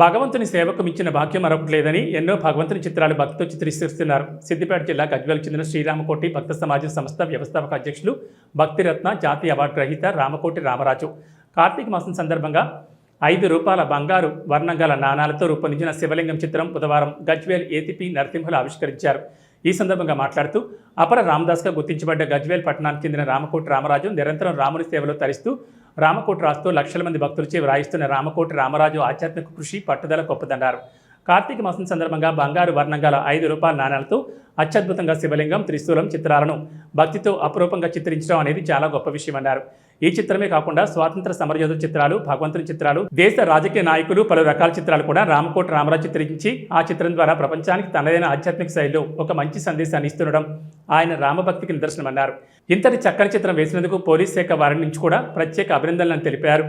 భగవంతుని సేవకు మించిన భాగ్యం మరొకటి లేదని ఎన్నో భగవంతుని చిత్రాలు భక్తితో చిత్రీకరిస్తున్నారు. సిద్దిపేట జిల్లా గజ్వేల్ చెందిన శ్రీరామకోటి భక్త సమాజం సంస్థ వ్యవస్థాపక అధ్యక్షులు భక్తిరత్న జాతీయ అవార్డు గ్రహీత రామకోటి రామరాజు. కార్తీక మాసం సందర్భంగా ఐదు రూపాయల బంగారు వర్ణంగల నాణాలతో రూపొందించిన శివలింగం చిత్రం బుధవారం గజ్వేల్ ఏతిపి నరసింహులు ఆవిష్కరించారు. ఈ సందర్భంగా మాట్లాడుతూ అపర రామదాస్గా గుర్తించబడ్డ గజ్వేల్ పట్టణానికి చెందిన రామకోటి రామరాజు నిరంతరం రాముని సేవలో తరిస్తూ రామకోటి రాస్తూ లక్షల మంది భక్తులచే వ్రాయిస్తున్న రామకోటి రామరాజు ఆధ్యాత్మిక కృషి పట్టుదల గొప్పదన్నారు. కార్తీక మాసం సందర్భంగా బంగారు వర్ణంగాల ఐదు రూపాయల నాణాలతో అత్యద్భుతంగా శివలింగం త్రిశూలం చిత్రాలను భక్తితో అపురూపంగా చిత్రించడం అనేది చాలా గొప్ప విషయమన్నారు ఈ చిత్రమే కాకుండా స్వాతంత్ర సమరయోధుల చిత్రాలు భగవంతుని చిత్రాలు దేశ రాజకీయ నాయకులు పలు రకాల చిత్రాలు కూడా రామకోట రామరాజు చిత్రించి ఆ చిత్రం ద్వారా ప్రపంచానికి తనదైన ఆధ్యాత్మిక శైలిలో ఒక మంచి సందేశాన్ని ఇస్తుండడం ఆయన రామభక్తికి నిదర్శనమన్నారు. ఇంతటి చక్కని చిత్రం వేసినందుకు పోలీస్ శాఖ వారి నుంచి కూడా ప్రత్యేక అభినందనలను తెలిపారు.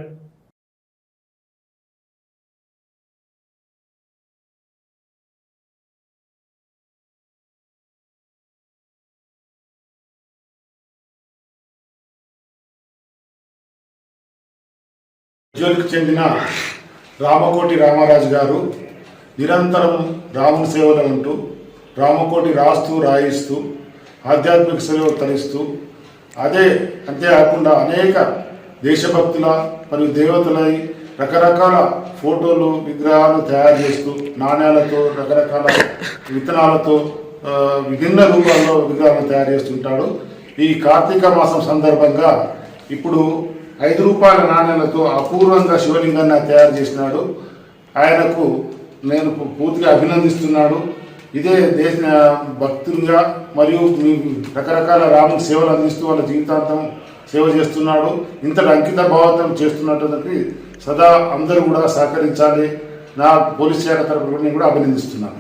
జోలికి చెందిన రామకోటి రామరాజు గారు నిరంతరం రాముని సేవలో ఉంటూ రామకోటి రాస్తూ రాయిస్తూ ఆధ్యాత్మిక సేవలు తరిస్తూ అదే అంతేకాకుండా అనేక దేశభక్తుల మరియు దేవతలై రకరకాల ఫోటోలు విగ్రహాలు తయారు చేస్తూ నాణ్యాలతో రకరకాల విత్తనాలతో విభిన్న రూపాల్లో విగ్రహాలను తయారు చేస్తుంటాడు. ఈ కార్తీక మాసం సందర్భంగా ఇప్పుడు ఐదు రూపాయల నాణ్యాలతో అపూర్వంగా శివలింగాన్ని తయారు చేసినాడు. ఆయనకు నేను పూర్తిగా అభినందిస్తున్నాడు ఇదే దేశ భక్తులుగా మరియు మీ రకరకాల రాముని సేవలు అందిస్తూ వాళ్ళ జీవితాంతం సేవ చేస్తున్నాడు. ఇంతటి అంకిత భావంతం చేస్తున్నటువంటి సదా అందరూ కూడా సహకరించాలి. నా పోలీస్ శాఖ తరఫున కూడా అభినందిస్తున్నాను.